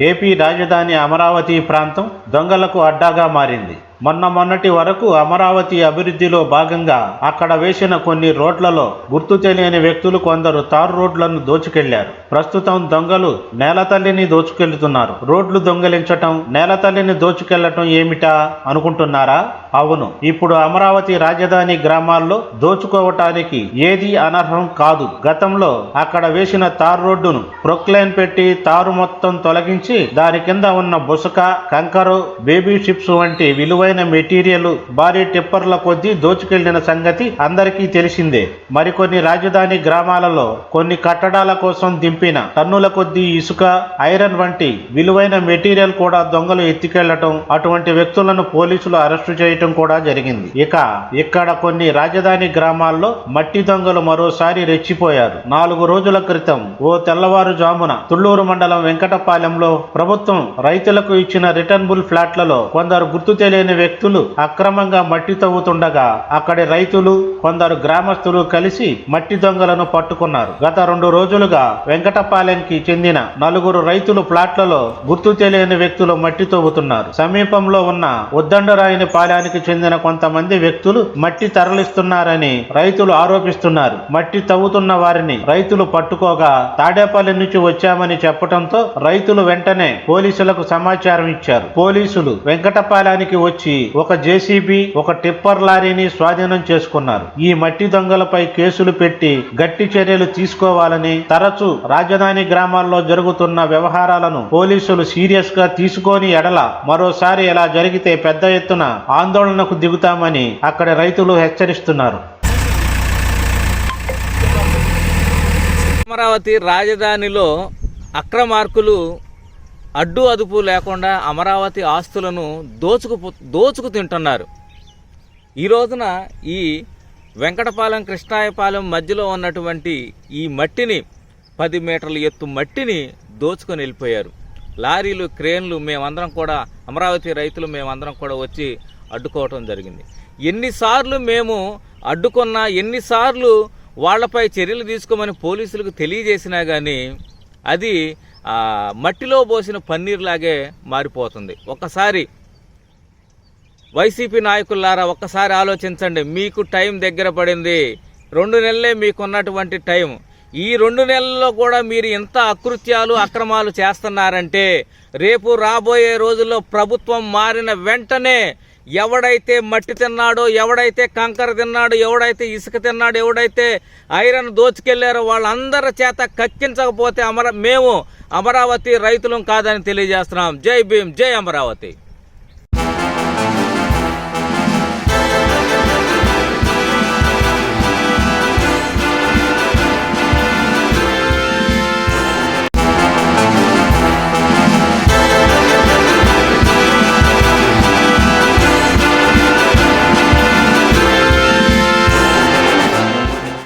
AP రాజధాని అమరావతి ప్రాంతం దొంగలకు అడ్డాగా మారింది. మొన్న మొన్నటి వరకు అమరావతి అభివృద్ధిలో భాగంగా అక్కడ వేసిన కొన్ని రోడ్లలో గుర్తు తెలియని వ్యక్తులు కొందరు తారు రోడ్లను దోచుకెళ్ళారు. ప్రస్తుతం దొంగలు నేలతల్లిని దోచుకెళ్తున్నారు. రోడ్లు దొంగలించటం నేలతల్లిని దోచుకెళ్ళటం ఏమిటా అనుకుంటున్నారా? అవును ఇప్పుడు అమరావతి రాజధాని గ్రామాల్లో దోచుకోవటానికి ఏది అనర్హం కాదు. గతంలో అక్కడ వేసిన తారు రోడ్డును ప్రొక్లైన్ పెట్టి తారు మొత్తం తొలగించి దాని కింద ఉన్న బుసక కంకరు బేబీ షిప్స్ వంటి విలువ విలువైన మెటీరియల్ భారీ టిప్పర్ల కొద్దీ దోచుకెళ్ళిన సంగతి అందరికీ తెలిసిందే. మరికొన్ని రాజధాని గ్రామాలలో కొన్ని కట్టడాల కోసం దింపిన టన్నుల కొద్దీ ఇసుక ఐరన్ వంటి విలువైన మెటీరియల్ కూడా దొంగలు ఎత్తికెళ్ళటం అటువంటి వ్యక్తులను పోలీసులు అరెస్టు చేయటం కూడా జరిగింది. ఇక ఇక్కడ కొన్ని రాజధాని గ్రామాల్లో మట్టి దొంగలు మరోసారి రెచ్చిపోయారు. నాలుగు రోజుల క్రితం ఓ తెల్లవారుజామున తుళ్ళూరు మండలం వెంకటపాలెంలో ప్రభుత్వం రైతులకు ఇచ్చిన రిటర్నబుల్ ఫ్లాట్లలో కొందరు గుర్తు తెలియని వ్యక్తులు అక్రమంగా మట్టి తవ్వుతుండగా అక్కడి రైతులు కొందరు గ్రామస్తులు కలిసి మట్టి దొంగలను పట్టుకున్నారు. గత రెండు రోజులుగా వెంకటపాలెంకి చెందిన నలుగురు రైతులు ప్లాట్లలో గుర్తు తెలియని వ్యక్తులు మట్టి తవ్వుతున్నారు. సమీపంలో ఉన్న ఉద్దండరాయిని పాలెనికి చెందిన కొంతమంది వ్యక్తులు మట్టి తరలిస్తున్నారని రైతులు ఆరోపిస్తున్నారు. మట్టి తవ్వుతున్న వారిని రైతులు పట్టుకోగా తాడేపల్లి నుంచి వచ్చామని చెప్పడంతో రైతులు వెంటనే పోలీసులకు సమాచారం ఇచ్చారు. పోలీసులు వెంకటపాలెనికి వచ్చి ఒక జేసీబీ ఒక టిప్పర్ లారీని స్వాధీనం చేసుకున్నారు. ఈ మట్టి దొంగలపై కేసులు పెట్టి గట్టి చర్యలు తీసుకోవాలని తరచూ రాజధాని గ్రామాల్లో జరుగుతున్న వ్యవహారాలను పోలీసులు సీరియస్గా తీసుకొని ఎడల మరోసారి ఇలా జరిగితే పెద్ద ఎత్తున ఆందోళనకు దిగుతామని అక్కడ రైతులు హెచ్చరిస్తున్నారు. అమరావతి రాజధానిలో అక్రమార్కులు అడ్డు అదుపు లేకుండా అమరావతి ఆస్తులను దోచుకు దోచుకు తింటున్నారు. ఈ రోజున ఈ వెంకటపాలెం కృష్ణాయపాలెం మధ్యలో ఉన్నటువంటి ఈ మట్టిని పది మీటర్ల ఎత్తు మట్టిని దోచుకొని వెళ్ళిపోయారు. లారీలు క్రేన్లు మేమందరం కూడా అమరావతి రైతులు మేమందరం కూడా వచ్చి అడ్డుకోవటం జరిగింది. ఎన్నిసార్లు మేము అడ్డుకున్నా ఎన్నిసార్లు వాళ్ళపై చర్యలు తీసుకోమని పోలీసులకు తెలియజేసినా కానీ అది మట్టిలో పోసిన పన్నీర్లాగే మారిపోతుంది. ఒక్కసారి వైసీపీ నాయకులారా ఒక్కసారి ఆలోచించండి. మీకు టైం దగ్గర పడింది. రెండు నెలలే మీకున్నటువంటి టైం. ఈ రెండు నెలల్లో కూడా మీరు ఎంత అకృత్యాలు అక్రమాలు చేస్తున్నారంటే రేపు రాబోయే రోజుల్లో ప్రభుత్వం మారిన వెంటనే ఎవడైతే మట్టి తిన్నాడో ఎవడైతే కంకర తిన్నాడో ఎవడైతే ఇసుక తిన్నాడో ఎవడైతే ఐరన్ దోచుకెళ్ళారో వాళ్ళందరి చేత కక్కించకపోతే అమర మేము అమరావతి రైతులం కాదని తెలియజేస్తున్నాం. జై భీమ్ జై అమరావతి.